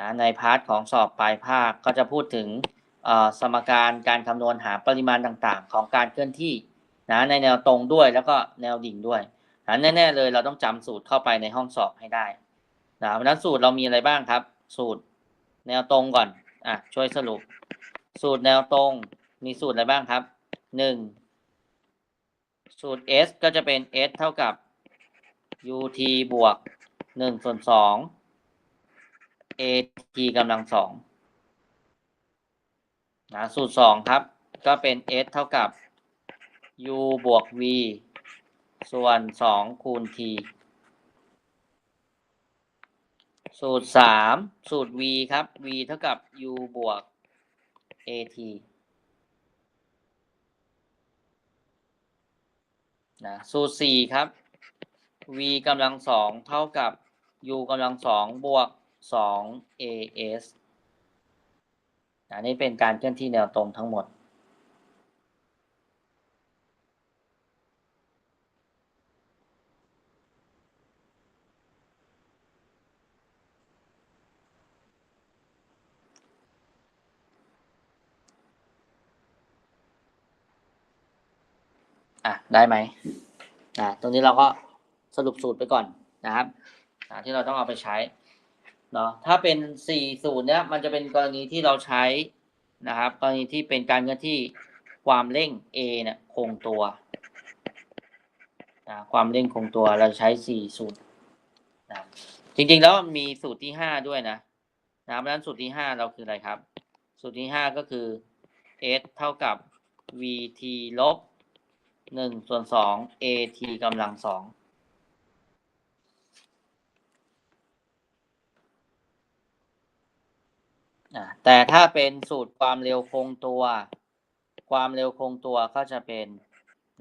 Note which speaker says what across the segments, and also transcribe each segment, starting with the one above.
Speaker 1: นะในพาร์ทของสอบปลายภาคก็จะพูดถึงสมการการคำนวณหาปริมาณต่างๆ ของการเคลื่อนที่นะในแนวตรงด้วยแล้วก็แนวดิ่งด้วยนะแน่ๆเลยเราต้องจำสูตรเข้าไปในห้องสอบให้ได้นะเพรนั้นสูตรเรามีอะไรบ้างครับ สูตรแนวตรงก่อนอะช่วยสรุป สูตรแนวตรงมีสูตรอะไรบ้างครับหนึ่งสูตร s ก็จะเป็น s เท่ากับ ut บวก1ส่วน2 a t กำลังสองนะสูตรสองครับ ก็เป็น s เท่ากับ u บวก v ส่วนสองคูณ t สูตรสามสูตร v ครับ v เท่ากับ u บวก a t นะสูตรสี่ครับ v กำลังสองเท่ากับ u กำลังสองบวก สอง as อันนี้เป็นการเคลื่อนที่แนวตรงทั้งหมด อะ ได้ไหมอะตรงนี้เราก็สรุปสูตรไปก่อนนะครับที่เราต้องเอาไปใช้ เนาะถ้าเป็น 40เนี่ยมันจะเป็นกรณีที่เราใช้นะครับ กรณีที่เป็นการเรื่อนที่ความเร่ง A เนี่ยคงตัวนะความเร่งคงตัวเราใช้ 40นะจริงๆแล้วมีสูตรที่ 5 ด้วยนะนะเพราะฉะนั้นสูตรที่ 5 เราคืออะไรครับ สูตรที่ 5 ก็คือ s เท่ากับ vt ลบ1ส่วน2 at กำลัง2 แต่ถ้าเป็นสูตรความเร็วคงตัว ความเร็วคงตัวก็จะเป็น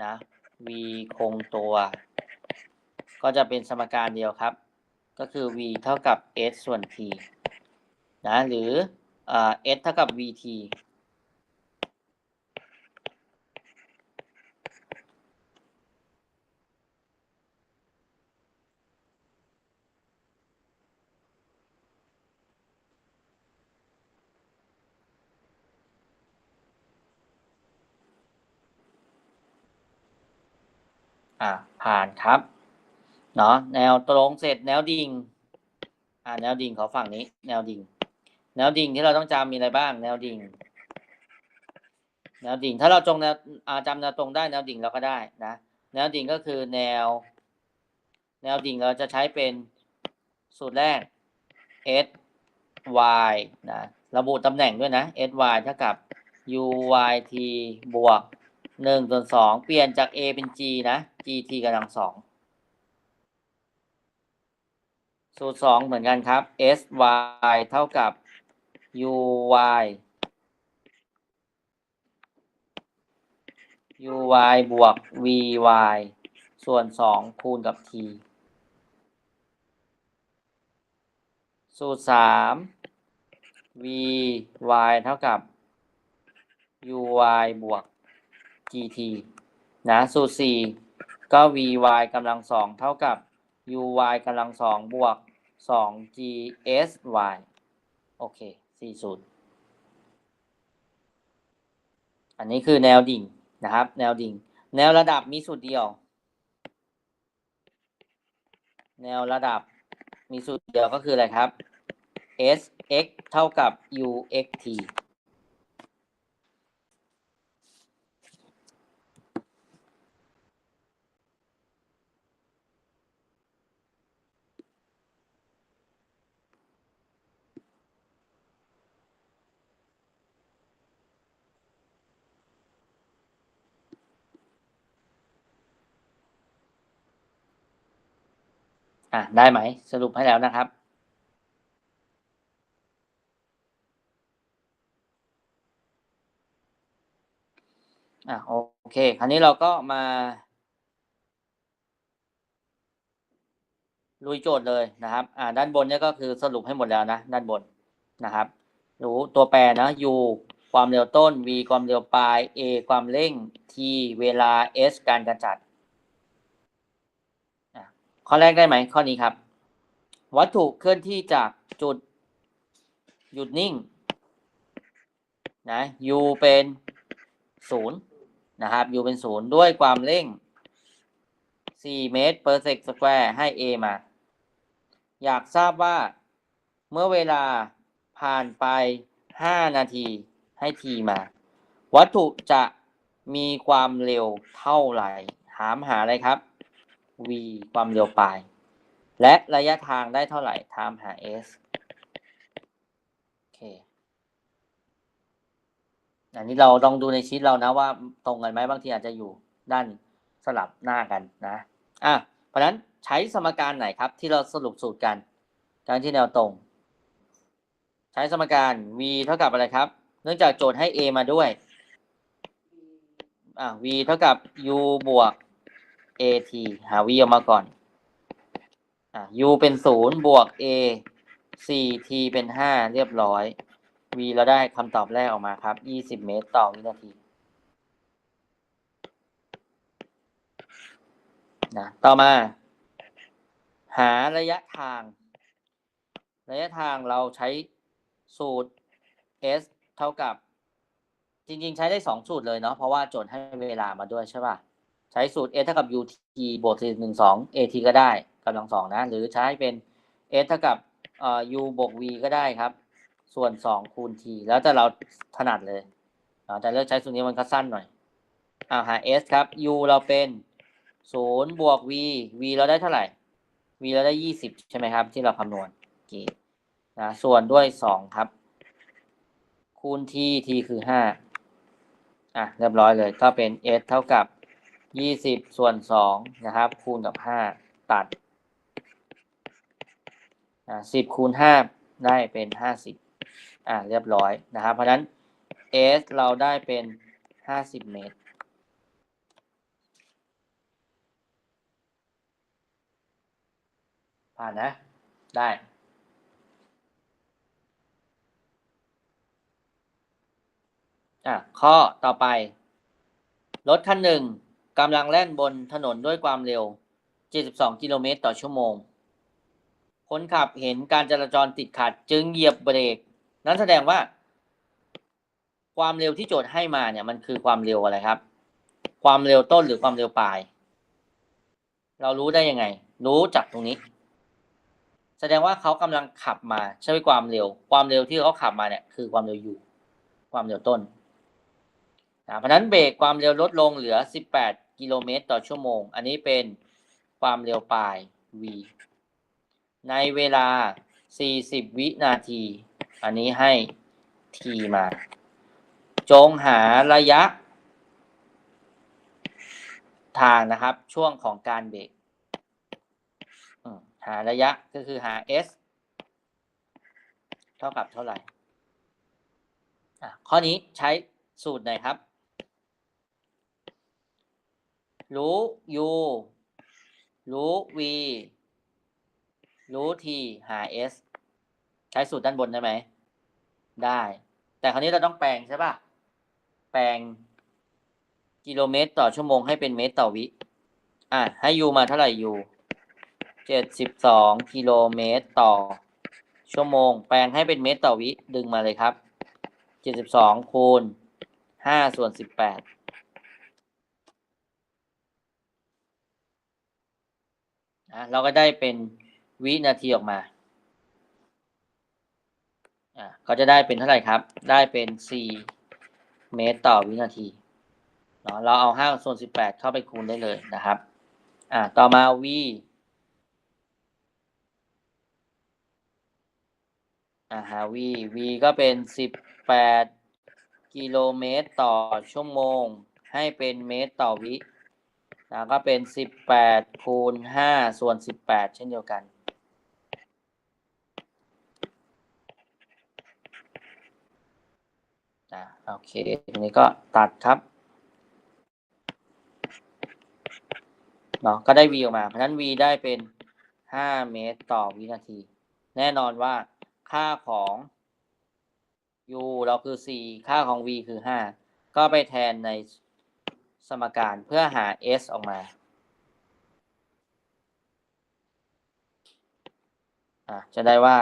Speaker 1: นะ v คงตัว ก็จะเป็นสมการเดียวครับ ก็คือ v เท่ากับ s ส่วน t นะ หรืออ s เท่ากับ vt อ่าผ่านครับเนาะแนวตรงเสร็จแนวดิ่ง อ่า แนวดิ่งขอฝั่งนี้ แนวดิ่ง แนวดิ่งที่เราต้องจำมีอะไรบ้าง แนวดิ่ง แนวดิ่ง ถ้าเราจงแนวอ่าจำแนวตรงได้แนวดิ่งเราก็ได้นะแนวดิ่งก็คือแนว แนวดิ่งเราจะใช้เป็นสูตรแรก s y นะระบุตำแหน่งด้วยนะ s y เท่ากับ u y t บวกหนึ่งส่วนสองเปลี่ยนจาก a เป็น g นะ g t กำลังสองสูตรสองเหมือนกันครับ s y เท่ากับ u y u y บวก v y ส่วนสองคูณกับ t สูตรสาม v y เท่ากับ u y บวก gt นะ สูตรสี่ ก็ vy กำลังสองเท่ากับ uy กำลังสองบวกสอง gsy โอเคสี่สูตรอันนี้คือแนวดิ่งนะครับ แนวดิ่ง แนวระดับมีสูตรเดียว แนวระดับมีสูตรเดียวก็คืออะไรครับ s x เท่ากับ u x t อะได้ไหม สรุปให้แล้วนะครับ อะโอเค คราวนี้เราก็มา ลุยโจทย์เลยนะครับ อ่าด้านบนเนี่ยก็คือสรุปให้หมดแล้วนะ ด้านบนนะครับ รู้ตัวแปรนะ u ความเร็วต้น v ความเร็วปลาย a ความเร่ง t เวลา s การกระจัด ข้อแรกได้ไหมข้อนี้ครับ วัตถุเคลื่อนที่จากจุด หยุดนิ่งนะ u เป็นศูนย์นะครับ u เป็นศูนย์ด้วยความเร่ง 4 เมตร per sec square ให้ a มา อยากทราบว่าเมื่อเวลาผ่านไป 5 นาทีให้ t มา วัตถุจะมีความเร็วเท่าไหร่ ถามหาอะไรครับ v ความเร็วปลาย และระยะทางได้เท่าไหร่ถามหา s โอเคอันนี้เราลองดูในชีตเรานะว่าตรงกันไหมบางทีอาจจะอยู่ด้านสลับหน้ากันนะอะเพราะฉะนั้นใช้สมการไหนครับ ที่เราสรุปสูตรกันการที่แนวตรง ใช้สมการ v เท่ากับอะไรครับ เนื่องจากโจทย์ให้ a มาด้วยอะ v เท่ากับ u บวก at หา v ออกมาก่อนอะ u เป็นศูนย์บวก a 4 t เป็นห้าเรียบร้อย v เราได้คำตอบแรกออกมาครับ20เมตรต่อวินาทีนะต่อมา หาระยะทาง ระยะทางเราใช้สูตร s เท่ากับ จริง ๆ ใช้ได้สองสูตรเลยเนาะเพราะว่าโจทย์ให้เวลามาด้วยใช่ป่ะ ใช้สูตร s เท่ากับ ut บวก1 2 at ก็ได้กำลังสองนะ หรือใช้เป็น s เท่ากับเอ่อ u บวก v ก็ได้ครับ ส่วนสองคูณ t แล้วแต่เราถนัดเลยแต่เลือกใช้สูตรนี้มันก็สั้นหน่อยอ่าหา s ครับ u เราเป็นศูนย์บวก v v เราได้เท่าไหร่ v เราได้ยี่สิบใช่ไหมครับ ที่เราคำนวณโอเคนะส่วนด้วยสองครับ คูณ t t คือห้าอะเรียบร้อยเลยก็เป็น s เท่ากับ ยี่สิบส่วนสองนะครับ คูณกับห้าตัดสิบคูณห้าได้เป็นห้าสิบอ่าเรียบร้อยนะครับ เพราะฉะนั้น s เราได้เป็นห้าสิบเมตรผ่านนะ ได้ อะ ข้อต่อไป รถคันหนึ่ง กำลังแล่นบนถนนด้วยความเร็ว 72 กิโลเมตรต่อชั่วโมง คนขับเห็นการจราจรติดขัดจึงเหยียบเบรก นั้นแสดงว่า ความเร็วที่โจทย์ให้มาเนี่ยมันคือความเร็วอะไรครับ ความเร็วต้นหรือความเร็วปลาย เรารู้ได้ยังไง รู้จากตรงนี้ แสดงว่าเขากำลังขับมาใช้ความเร็ว ความเร็วที่เขาขับมาเนี่ยคือความเร็วอยู่ ความเร็วต้นนะเพราะฉะนั้นเบรกความเร็วลดลงเหลือ 18 กิโลเมตรต่อชั่วโมง อันนี้เป็นความเร็วปลาย v ในเวลา 40 วินาที อันนี้ให้ t มา จงหาระยะ ทางนะครับ ช่วงของการเบรกหาระยะก็คือหา s เท่ากับเท่าไหร่ ข้อนี้ใช้สูตรไหนครับ รู้ u รู้ v รู้ t หา s ใช้สูตรด้านบนได้ไหม ได้ แต่คราวนี้เราต้องแปลงใช่ป่ะแปลงกิโลเมตรต่อชั่วโมงให้เป็นเมตรต่อวิ อะ ให้ u มาเท่าไหร่ u เจ็ดสิบสองกิโลเมตรต่อชั่วโมง แปลงให้เป็นเมตรต่อวิ ดึงมาเลยครับเจ็ดสิบสองคูณห้าส่วนสิบแปด อะเราก็ได้เป็นวินาทีออกมาอะก็จะได้เป็นเท่าไหร่ครับ ได้เป็นสี่เมตรต่อวินาทีเนาะเราเอาห้าส่วนสิบแปดเข้าไปคูณได้เลยนะครับอะต่อมา v อ่าหา v v ก็เป็นสิบแปดกิโลเมตรต่อชั่วโมง ให้เป็นเมตรต่อวิ ล้วก็เป็นสิบแปดคูณห้าส่วนสิบแปดเช่นเดียวกันอ่าโอเคทีนี้ก็ตัดครับเนาะก็ได้ v ออกมา เพราะฉะนั้น v ได้เป็นห้าเมตรต่อวินาที แน่นอนว่าค่าของ u เราคือ 4 ค่าของ v คือ 5 ก็ไปแทนใน สมการเพื่อหา s ออกมาจะได้ว่า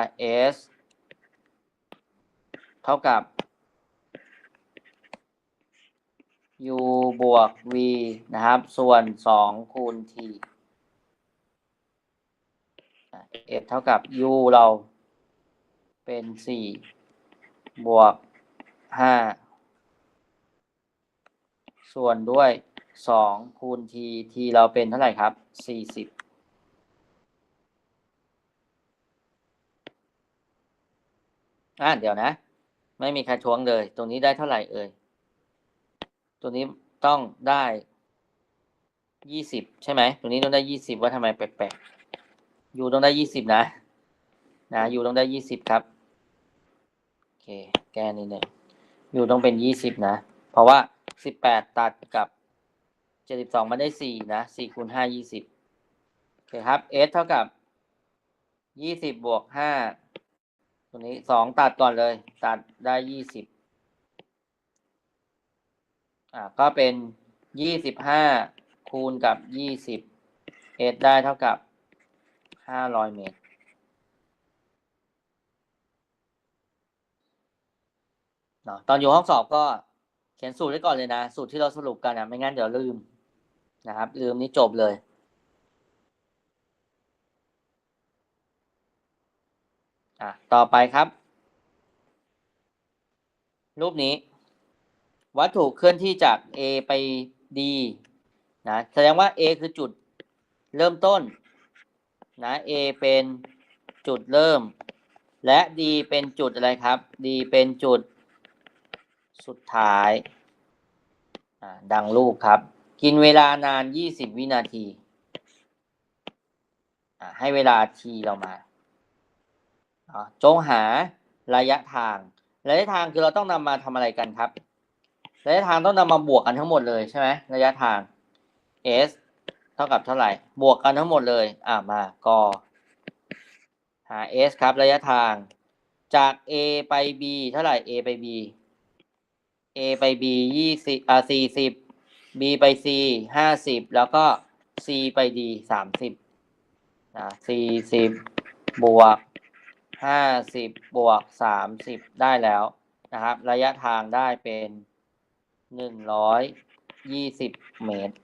Speaker 1: s เท่ากับ u บวก v นะครับ ส่วนสองคูณ t อะ f เท่ากับ u เราเป็นสี่บวกห้า ส่วนด้วยสองคูณ t t เราเป็นเท่าไหร่ครับสี่สิบอะเดี๋ยวนะ ไม่มีใครทวงเลย ตรงนี้ได้เท่าไหร่เอ่ยตัวนี้ต้องได้ยี่สิบใช่ไหมตัวนี้ต้องได้ยี่สิบว่าทำไมแปลกๆยูต้องได้ยี่สิบนะ นะอยู่ต้องได้ยี่สิบครับโอเคแก้นิดหนึ่งยูต้องเป็นยี่สิบนะ เพราะว่า สิบแปดตัดกับเจ็ดสิบสองมันได้สี่นะสี่คูณห้ายี่สิบโอเคครับ s เท่ากับยี่สิบบวกห้าตัวนี้สองตัดก่อนเลย ตัดได้ยี่สิบอ่าก็เป็นยี่สิบห้าคูณกับยี่สิบเอสได้เท่ากับห้าร้อยเมตรเนาะตอนอยู่ห้องสอบก็ เขียนสูตรไว้ก่อนเลยนะ สูตรที่เราสรุปกันนะไม่งั้นเดี๋ยวลืมนะครับ ลืมนี่จบเลยอะต่อไปครับ รูปนี้ วัตถุเคลื่อนที่จาก A ไป D นะแสดงว่า A คือจุดเริ่มต้นนะ A เป็นจุดเริ่ม และ D เป็นจุดอะไรครับ D เป็นจุด สุดท้าย ดังรูปครับ กินเวลานาน 20 วินาที ให้เวลา T เรามา จงหาระยะทาง ระยะทางคือเราต้องนำมาทำอะไรกันครับ ระยะทางต้องนำมาบวกกันทั้งหมดเลยใช่ไหมระยะทาง s เท่ากับเท่าไหร่ บวกกันทั้งหมดเลย อ่ามากอหา s ครับ ระยะทางจาก a ไป b เท่าไหร่ a ไป b a ไป b ยี่สิบอ่าสี่สิบ b ไป c ห้าสิบแล้วก็ c ไป d สามสิบอ่าสี่สิบบวกห้าสิบบวกสามสิบได้แล้วนะครับ ระยะทางได้เป็นหนึ่งร้อยยี่สิบเมตร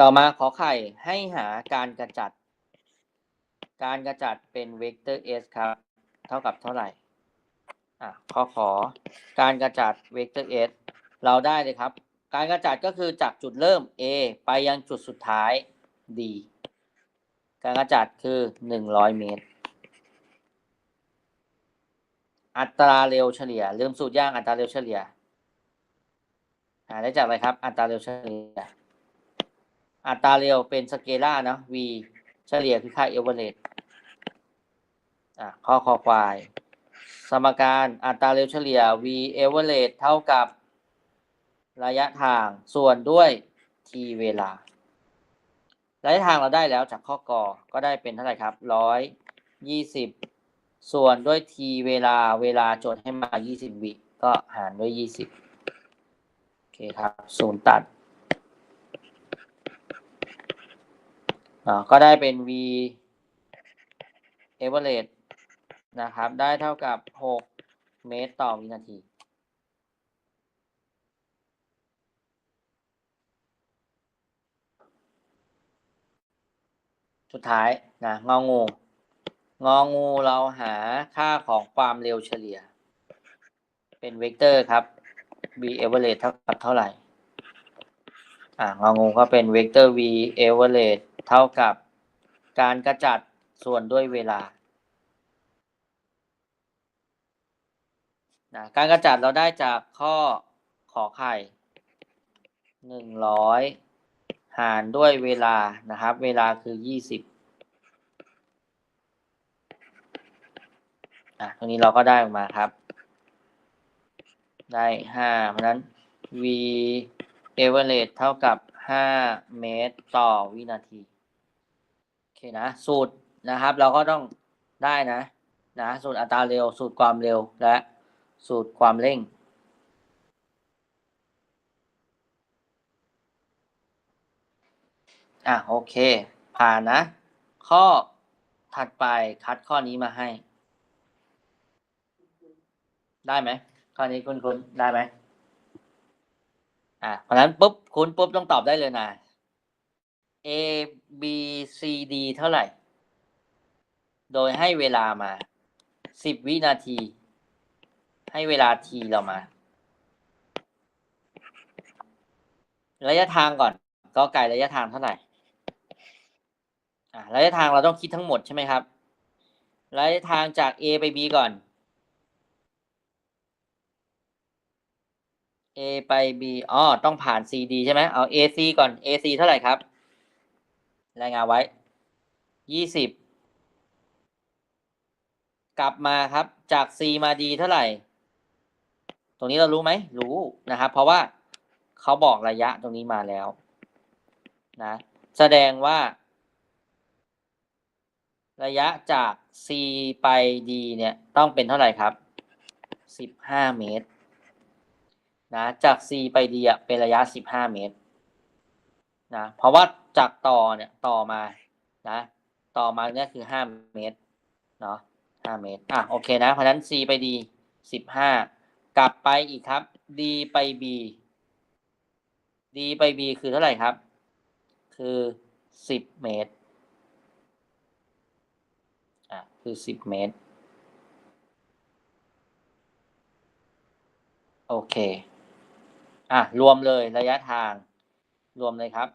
Speaker 1: ต่อมาขอไข่ให้หาการกระจัด การกระจัดเป็นเวกเตอร์ s ครับ เท่ากับเท่าไหร่อะข้อขอการกระจัดเวกเตอร์ s เราได้เลยครับ การกระจัดก็คือจากจุดเริ่ม a ไปยังจุดสุดท้าย d การกระจัดคือหนึ่งร้อยเมตร อัตราเร็วเฉลี่ยลืมสูตรย่างอัตราเร็วเฉลี่ยหาได้จากอะไรครับ อัตราเร็วเฉลี่ย อัตราเร็วเป็นสเกลาร์เนาะ v เฉลี่ยคือค่าเอเวอเรสต์อะข้อคอควาย สมการอัตราเร็วเฉลี่ย v average เท่ากับระยะทางส่วนด้วย t เวลา ระยะทางเราได้แล้วจากข้อกอก็ได้เป็นเท่าไหร่ครับร้อยยี่สิบส่วนด้วย t เวลาเวลาโจทย์ให้มายี่สิบวิก็หารด้วยยี่สิบโอเคครับ ศูนย์ตัดอ่า ก็ได้เป็น v average นะครับ ได้เท่ากับหกเมตรต่อวินาที สุดท้ายนะงองู งองูเราหาค่าของความเร็วเฉลี่ย เป็นเวกเตอร์ครับ v average เท่ากับเท่าไหร่ อ่างองูก็เป็นเวกเตอร์ v average เท่ากับการกระจัดส่วนด้วยเวลานะการกระจัดเราได้จากข้อขอไข่หนึ่งร้อยหารด้วยเวลานะครับ เวลาคือยี่สิบอะตรงนี้เราก็ได้ออกมาครับ ได้ห้าเพราะนั้น v average เท่ากับห้าเมตรต่อวินาที เคนะสูตรนะครับ เราก็ต้องได้นะนะสูตรอัตราเร็ว สูตรความเร็วและสูตรความเร่งอะโอเค ผ่านนะ ข้อถัดไปคัดข้อนี้มาให้ ได้ไหมข้อนี้คุณคุณได้ไหมอะเพราะฉะนั้นปุ๊บคุณปุ๊บต้องตอบได้เลยนะ A B C D เท่าไหร่ โดยให้เวลามาสิบวินาที ให้เวลาทีเรามา ระยะทางก่อน ก็ไกลระยะทางเท่าไหร่ระยะทางเราต้องคิดทั้งหมดใช่ไหมครับ ระยะทางจาก A ไป B ก่อน A ไป B อ๋อ ต้องผ่าน CD ใช่ไหมเอา AC ก่อน AC เท่าไหร่ครับ รายงานไว้ยี่สิบกลับมาครับจาก C มา D เท่าไหร่ ตรงนี้เรารู้ไหมรู้นะครับ เพราะว่าเขาบอกระยะตรงนี้มาแล้วนะแสดงว่า ระยะจาก C ไป D เนี่ยต้องเป็นเท่าไหร่ครับสิบห้าเมตรนะจาก C ไป D เป็นระยะสิบห้าเมตรนะเพราะว่า จากต่อเนี่ยต่อมานะต่อมาเนี่ยคือห้าเมตรเนาะห้าเมตรอะโอเคนะ เพราะนั้น C ไป D สิบห้ากลับไปอีกครับ D ไป B D ไป B คือเท่าไหร่ครับ คือสิบเมตรอะคือสิบเมตรโอเค อะ รวมเลยระยะทาง รวมเลยครับ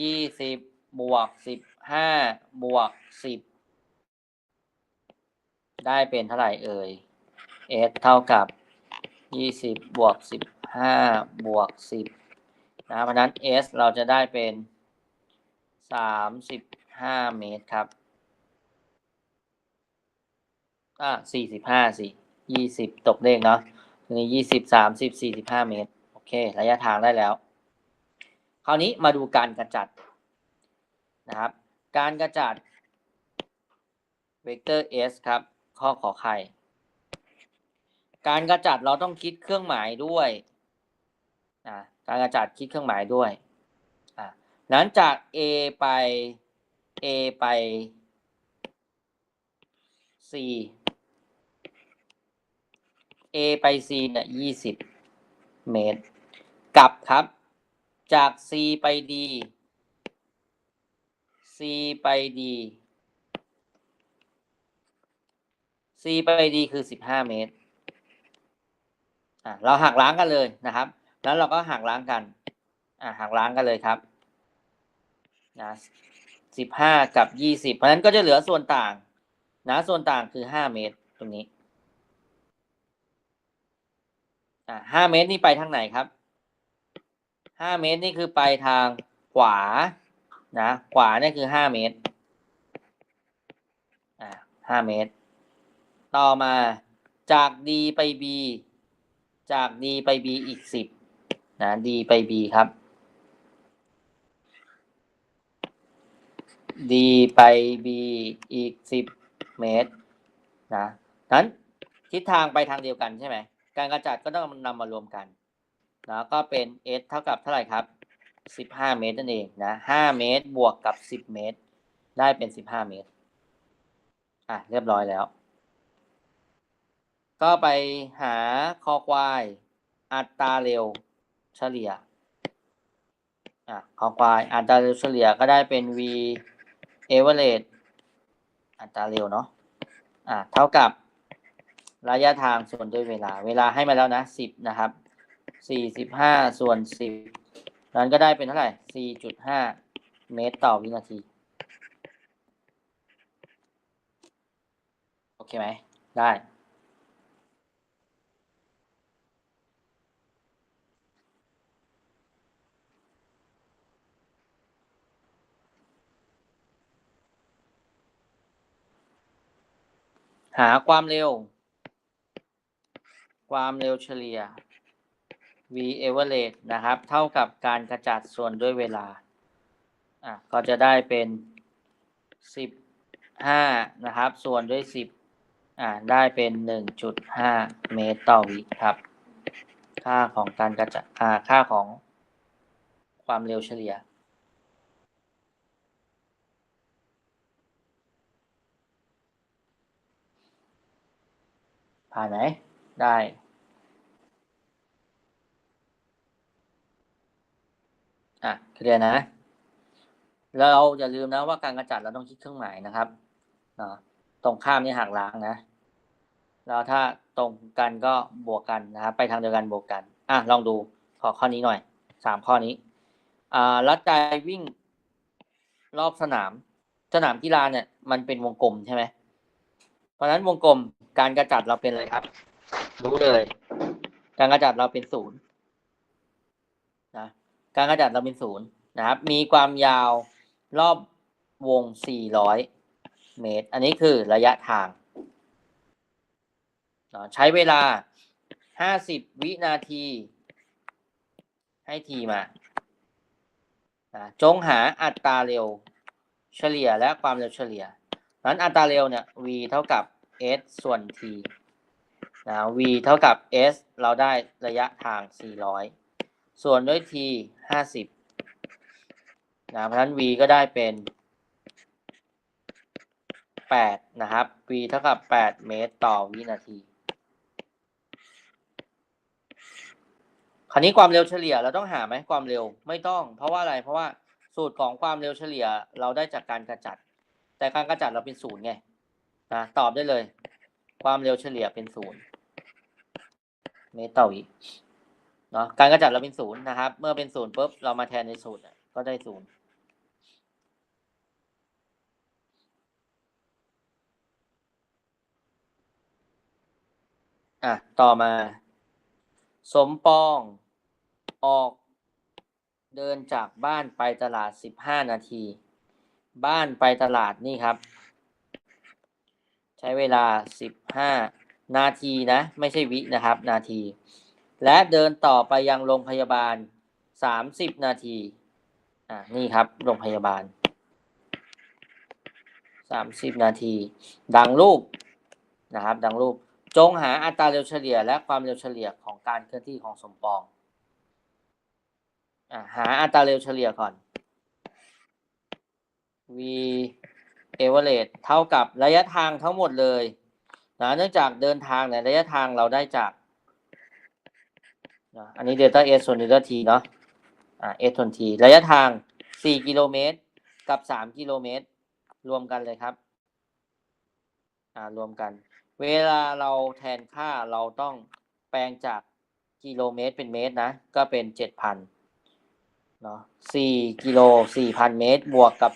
Speaker 1: ยี่สิบบวกสิบห้าบวกสิบได้เป็นเท่าไหร่เอ่ย s เท่ากับยี่สิบบวกสิบห้าบวกสิบนะเพราะนั้น s เราจะได้เป็นสามสิบห้าเมตรครับ อะสี่สิบห้าสิยี่สิบตกเลขเนาะทีนี้ยี่สิบสามสิบสี่สิบห้าเมตร โอเค ระยะทางได้แล้ว คราวนี้มาดูการกระจัดนะครับ การกระจัดเวกเตอร์ s ครับ ข้อขอไข่การกระจัดเราต้องคิดเครื่องหมายด้วยนะการกระจัดคิดเครื่องหมายด้วยอะนั้นจาก a ไป a ไป c a ไป c เนี่ยยี่สิบเมตร กลับครับ จาก c ไป d c ไป d c ไป d คือสิบห้าเมตร อะเราหักล้างกันเลยนะครับ แล้วเราก็หักล้างกัน อะหักล้างกันเลยครับ นะสิบห้ากับยี่สิบเพราะฉะนั้นก็จะเหลือส่วนต่าง นะ ส่วนต่างคือห้าเมตรตรงนี้ อะห้าเมตรนี่ไปทางไหนครับ ห้าเมตรนี่คือไปทางขวา นะ ขวาเนี่ยคือห้าเมตร อ่าห้าเมตร ต่อมาจาก D ไป B จาก D ไป B อีกสิบนะ D ไป B ครับ D ไป B อีกสิบเมตร นะนั้นทิศทางไปทางเดียวกันใช่ไหม การกระจัดก็ต้องนำมารวมกัน แล้วก็เป็น s เท่ากับเท่าไหร่ครับสิบห้าเมตรนั่นเองนะห้าเมตรบวกกับสิบเมตร ได้เป็นสิบห้าเมตร อะ เรียบร้อยแล้ว ก็ไปหาคอควาย อัตราเร็วเฉลี่ย อะ คอควาย อัตราเร็วเฉลี่ยก็ได้เป็น v average อัตราเร็วเนาะ อะ เท่ากับระยะทางส่วนด้วยเวลา เวลาให้มาแล้วนะสิบนะครับ สี่สิบห้าส่วนสิบนั้นก็ได้เป็นเท่าไหร่สี่จุดห้าเมตรต่อวินาที โอเคไหม ได้หาความเร็ว ความเร็วเฉลี่ย v average นะครับ เท่ากับการกระจัดส่วนด้วยเวลาอะก็จะได้เป็นสิบห้านะครับ ส่วนด้วยสิบอ่าได้เป็นหนึ่งจุดห้าเมตรต่อวิครับ ค่าของการกระจัดอ่าค่าของความเร็วเฉลี่ยผ่านไหมได้ อะเคลียร์นะ แล้วเราอย่าลืมนะว่าการกระจัดเราต้องคิดเครื่องหมายนะครับเนาะตรงข้ามนี่หักล้างนะแล้วถ้าตรงกันก็บวกกันนะครับไปทางเดียวกันบวกกัน อะลองดูขอข้อนี้หน่อยสามข้อนี้ อ่ารัดใจวิ่งรอบสนาม สนามกีฬาเนี่ย มันเป็นวงกลมใช่ไหมเพราะฉะนั้นวงกลมการกระจัดเราเป็นอะไรครับ รู้เลย การกระจัดเราเป็นศูนย์ การกระจัดเราเป็นศูนย์นะครับ มีความยาวรอบวง 400 เมตร อันนี้คือระยะทาง ใช้เวลา 50 วินาที ให้ทีมา จงหาอัตราเร็วเฉลี่ยและความเร็วเฉลี่ย นั้นอัตราเร็วเนี่ย v เท่ากับ s ส่วน t นะ v เท่ากับ s เราได้ระยะทาง 400 ส่วนด้วย t 50นะเพราะฉะนั้น v ก็ได้เป็น8นะครับ v เท่ากับ8เมตรต่อวินาที คราวนี้ความเร็วเฉลี่ยเราต้องหาไหมความเร็วไม่ต้อง เพราะว่าอะไรเพราะว่าสูตรของความเร็วเฉลี่ยเราได้จากการกระจัด แต่การกระจัดเราเป็นศูนย์ไงนะตอบได้เลย ความเร็วเฉลี่ยเป็นศูนย์เมตรต่อวิ เนาะการกระจัดเราเป็นศูนย์นะครับ เมื่อเป็นศูนย์ปุ๊บเรามาแทนในสูตรก็ได้ศูนย์อะต่อมา สมปองออก เดินจากบ้านไปตลาดสิบห้านาที บ้านไปตลาดนี่ครับ ใช้เวลาสิบห้านาทีนะ ไม่ใช่วินะครับ นาที และเดินต่อไปยังโรงพยาบาลสามสิบนาที อ่านี่ครับ โรงพยาบาลสามสิบนาที ดังรูปนะครับ ดังรูป จงหาอัตราเร็วเฉลี่ย และความเร็วเฉลี่ยของการเคลื่อนที่ของสมปองอ่าหาอัตราเร็วเฉลี่ยก่อน v average เท่ากับระยะทางทั้งหมดเลยนะเนื่องจากเดินทางเนี่ยระยะทางเราได้จาก นะอันนี้ delta s ส่วน delta t เนาะอ่า s ส่วน t ระยะทาง 4 กิโลเมตร กับ 3 กิโลเมตร รวมกันเลยครับอ่ารวมกัน เวลาเราแทนค่าเราต้องแปลงจากกิโลเมตรเป็นเมตรนะ ก็เป็น 7,000เนาะ4กิโล 4,000 เมตร บวกกับ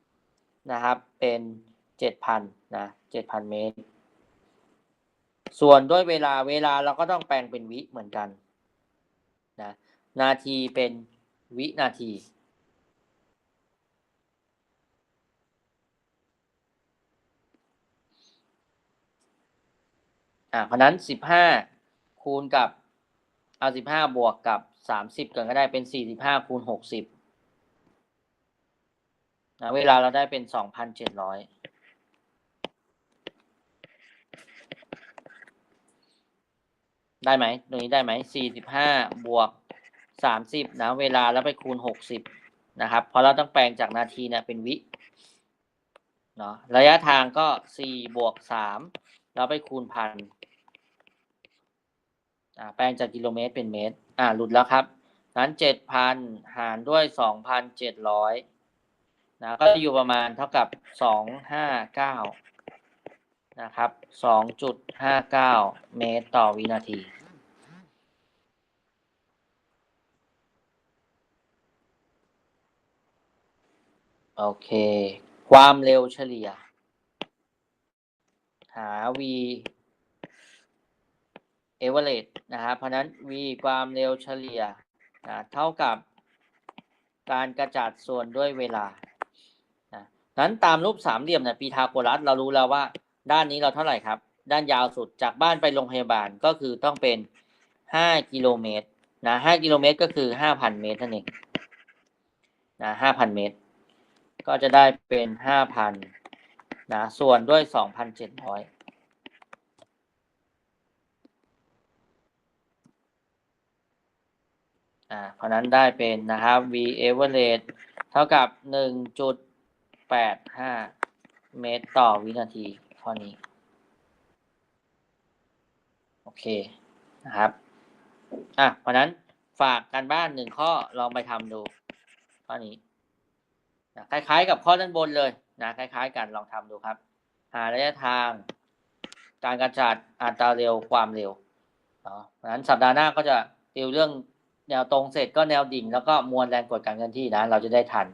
Speaker 1: 3 นะครับ เป็น 7,000นะ7,000 เมตร ส่วนด้วยเวลาเวลาเราก็ต้องแปลงเป็นวิเหมือนกัน นะนาทีเป็นวินาที อ่าเพราะนั้นสิบห้าคูณกับเอาสิบห้าบวกกับสามสิบกันก็ได้เป็นสี่สิบห้าคูณหกสิบนะเวลาเราได้เป็นสองพันเจ็ดร้อย ได้ไหมตรงนี้ได้ไหมสี่สิบห้าบวกสามสิบนะเวลาแล้วไปคูณหกสิบนะครับเพราะเราต้องแปลงจากนาทีเนี่ยเป็นวิเนาะระยะทางก็สี่บวกสามแล้วไปคูณพันอ่าแปลงจากกิโลเมตรเป็นเมตร อ่าหลุดแล้วครับนั้นเจ็ดพันหารด้วยสองพันเจ็ดร้อยนะก็อยู่ประมาณเท่ากับสองห้าเก้า นะครับสองจุดห้าเก้าเมตรต่อวินาที โอเค ความเร็วเฉลี่ย หา v average นะครับเพราะนั้น v ความเร็วเฉลี่ยนะเท่ากับการกระจัดส่วนด้วยเวลานะนั้นตามรูปสามเหลี่ยมเนี่ยปีทาโกรัสเรารู้แล้วว่า ด้านนี้เราเท่าไหร่ครับ ด้านยาวสุดจากบ้านไปโรงพยาบาลก็คือต้องเป็น5กิโลเมตรนะ5กิโลเมตรก็คือ5,000เมตรนั่นเองนะ5,000เมตร ก็จะได้เป็น5,000นนะส่วนด้วย2,700อ่าเพราะนั้นได้เป็นนะครับ v average เท่ากับ1.85เมตรต่อวินาที ข้อนี้ โอเคนะครับอะเพราะนั้นฝากการบ้านหนึ่งข้อลองไปทำดู ข้อนี้นะคล้าย ๆ กับข้อด้านบนเลยนะคล้าย ๆ กันลองทำดูครับ หาระยะทาง การกระจัดอัตราเร็วความเร็วเนาะเพราะฉะนั้นสัปดาห์หน้าก็จะติวเรื่องแนวตรงเสร็จก็แนวดิ่ง แล้วก็มวลแรงกดการเคลื่อนที่นะเราจะได้ทัน